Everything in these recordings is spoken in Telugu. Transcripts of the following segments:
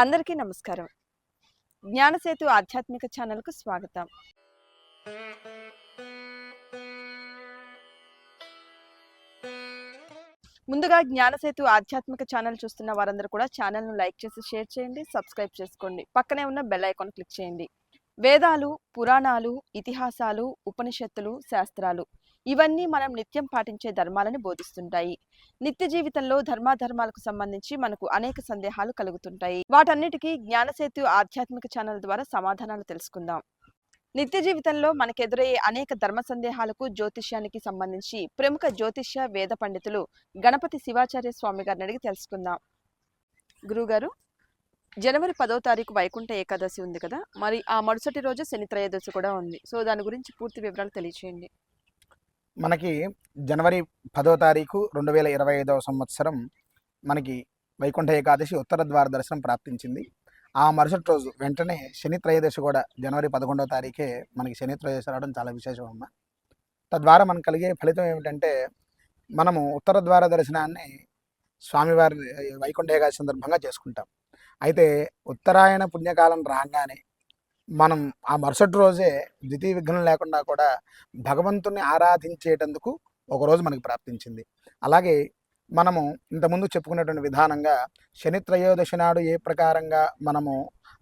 అందరికీ నమస్కారం. జ్ఞానసేతు ఆధ్యాత్మిక ఛానల్కు స్వాగతం. ముందుగా జ్ఞానసేతు ఆధ్యాత్మిక ఛానల్ చూస్తున్న వారందరూ కూడా ఛానల్ను లైక్ చేసి షేర్ చేయండి సబ్స్క్రైబ్ చేసుకోండి. పక్కనే ఉన్న బెల్ ఐకాన్ క్లిక్ చేయండి. వేదాలు పురాణాలు ఇతిహాసాలు ఉపనిషత్తులు శాస్త్రాలు ఇవన్నీ మనం నిత్యం పాటించే ధర్మాలని బోధిస్తుంటాయి. నిత్య జీవితంలో ధర్మాధర్మాలకు సంబంధించి మనకు అనేక సందేహాలు కలుగుతుంటాయి. వాటన్నిటికీ జ్ఞానసేతు ఆధ్యాత్మిక ఛానల్ ద్వారా సమాధానాలు తెలుసుకుందాం. నిత్య జీవితంలో మనకెదురయ్యే అనేక ధర్మ సందేహాలకు జ్యోతిష్యానికి సంబంధించి ప్రముఖ జ్యోతిష్య వేద పండితులు గణపతి శివాచార్య స్వామి గారిని అడిగి తెలుసుకుందాం. గురుగారు జనవరి పదో తారీఖు వైకుంఠ ఏకాదశి ఉంది కదా? మరి ఆ మరుసటి రోజు శని త్రయోదశి కూడా ఉంది. సో దాని గురించి పూర్తి వివరాలు తెలియచేయండి. మనకి జనవరి పదో తారీఖు రెండు వేల ఇరవై ఐదవ సంవత్సరం మనకి వైకుంఠ ఏకాదశి ఉత్తర ద్వార దర్శనం ప్రాప్తించింది. ఆ మరుసటి రోజు వెంటనే శని త్రయోదశి కూడా జనవరి పదకొండవ తారీఖే మనకి శని త్రయోదశి రావడం చాలా విశేషం అమ్మ తద్వారా మనకు కలిగే ఫలితం ఏమిటంటే మనము ఉత్తర ద్వార దర్శనాన్ని స్వామివారి వైకుంఠ ఏకాదశి సందర్భంగా చేసుకుంటాం. అయితే ఉత్తరాయణ పుణ్యకాలం రాగానే మనం ఆ మరుసటి రోజే ద్వితీయ విఘ్నం లేకుండా కూడా భగవంతుని ఆరాధించేటందుకు ఒకరోజు మనకి ప్రాప్తించింది. అలాగే మనము ఇంతకుముందు చెప్పుకున్నటువంటి విధానంగా శని త్రయోదశి నాడు ఏ ప్రకారంగా మనము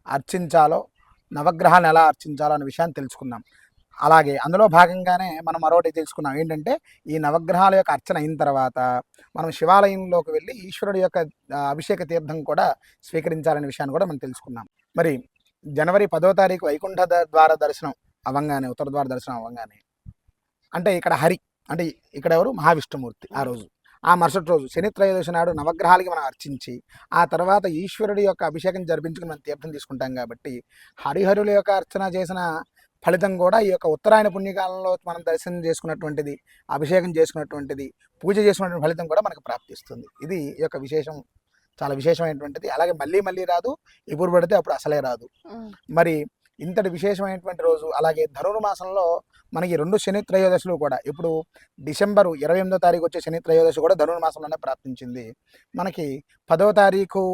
అర్చించాలో నవగ్రహాన్ని ఎలా అర్చించాలో అనే విషయాన్ని తెలుసుకుందాం. అలాగే అందులో భాగంగానే మనం మరొకటి తెలుసుకున్నాం. ఏంటంటే ఈ నవగ్రహాల యొక్క అర్చన అయిన తర్వాత మనం శివాలయంలోకి వెళ్ళి ఈశ్వరుడి యొక్క అభిషేక తీర్థం కూడా స్వీకరించాలనే విషయాన్ని కూడా మనం తెలుసుకున్నాం. మరి జనవరి పదో తారీఖు వైకుంఠ ద్వార దర్శనం అవ్వంగానే ఉత్తర ద్వార దర్శనం అవ్వంగానే. అంటే ఇక్కడ హరి అంటే ఇక్కడ ఎవరు? మహావిష్ణుమూర్తి ఆ రోజు. ఆ మరుసటి రోజు శని త్రయోదశి నాడు నవగ్రహాలకి మనం అర్చించి ఆ తర్వాత ఈశ్వరుడి యొక్క అభిషేకం జరిపించుకుని మనం తీర్థం తీసుకుంటాం కాబట్టి హరిహరుల యొక్క అర్చన చేసిన ఫలితం కూడా ఈ యొక్క ఉత్తరాయణ పుణ్యకాలంలో మనం దర్శనం చేసుకున్నటువంటిది అభిషేకం చేసుకున్నటువంటిది పూజ చేసుకున్నటువంటి ఫలితం కూడా మనకు ప్రాప్తిస్తుంది. ఇది ఈ యొక్క విశేషం చాలా విశేషమైనటువంటిది. అలాగే మళ్ళీ మళ్ళీ రాదు. ఎప్పుడు పడితే అప్పుడు అసలే రాదు. మరి ఇంతటి విశేషమైనటువంటి రోజు అలాగే ధనుర్మాసంలో మనకి రెండు శని త్రయోదశులు కూడా. ఇప్పుడు డిసెంబరు ఇరవై ఎనిమిదో తారీఖు వచ్చే శని త్రయోదశి కూడా ధనుర్మాసంలోనే ప్రాప్తించింది. మనకి పదవ తారీఖు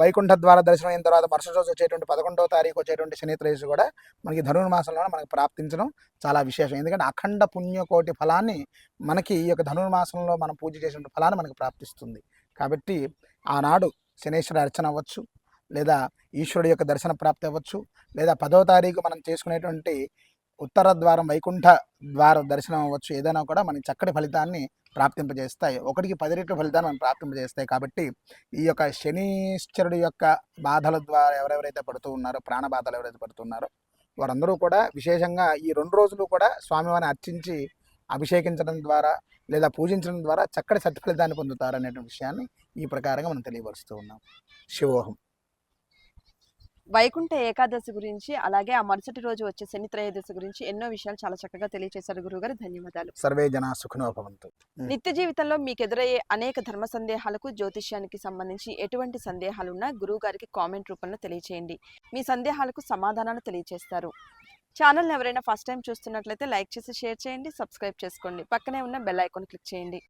వైకుంఠ ద్వార దర్శనం అయిన తర్వాత మరుసటి రోజు వచ్చేటువంటి పదకొండవ తారీఖు వచ్చేటువంటి శని త్రయోదశి కూడా మనకి ధనుర్మాసంలోనే మనకి ప్రాప్తించడం చాలా విశేషం. ఎందుకంటే అఖండ పుణ్యకోటి ఫలాన్ని మనకి ఈ యొక్క ధనుర్మాసంలో మనం పూజ చేసిన ఫలాన్ని మనకి ప్రాప్తిస్తుంది. కాబట్టి ఆనాడు శనేశ్వర అర్చన అవ్వచ్చు లేదా ఈశ్వరుడు యొక్క దర్శన ప్రాప్తి అవ్వచ్చు లేదా పదో తారీఖు మనం చేసుకునేటువంటి ఉత్తర ద్వారం వైకుంఠ ద్వార దర్శనం అవ్వచ్చు ఏదైనా కూడా మనకి చక్కటి ఫలితాన్ని ప్రాప్తింపజేస్తాయి. ఒకటికి పది రెట్ల ఫలితాన్ని మనం ప్రాప్తింపజేస్తాయి. కాబట్టి ఈ యొక్క శనీశ్వరుడు యొక్క బాధల ద్వారా ఎవరెవరైతే పడుతూ ఉన్నారో ప్రాణ బాధలు ఎవరైతే పడుతున్నారో వారందరూ కూడా విశేషంగా ఈ రెండు రోజులు కూడా స్వామివారిని అర్చించి అభిషేకించడం ద్వారా లేదా పూజించడం ద్వారా చక్కటి సత్ఫలితాన్ని పొందుతారు అనేటువంటి విషయాన్ని ఈ ప్రకారంగా మనం తెలియపరుస్తూ ఉన్నాం. శివోహం. వైకుంఠ ఏకాదశి గురించి అలాగే ఆ మరుసటి రోజు వచ్చే శని త్రయోదశి గురించి ఎన్నో విషయాలు చాలా చక్కగా తెలియజేశారు గురుగారు ధన్యవాదాలు. సర్వే జనా సుఖినో భవంతు నిత్య జీవితంలో మీకు ఎదురయ్యే అనేక ధర్మ సందేహాలకు జ్యోతిష్యానికి సంబంధించి ఎటువంటి సందేహాలున్నా గురువు గారికి కామెంట్ రూపంలో తెలియచేయండి. మీ సందేహాలకు సమాధానాలు తెలియజేస్తారు ఛానల్ని ఎవరైనా ఫస్ట్ టైం చూస్తున్నట్లయితే లైక్ చేసి షేర్ చేయండి సబ్స్క్రైబ్ చేసుకోండి. పక్కనే ఉన్న బెల్ ఐకాన్ క్లిక్ చేయండి.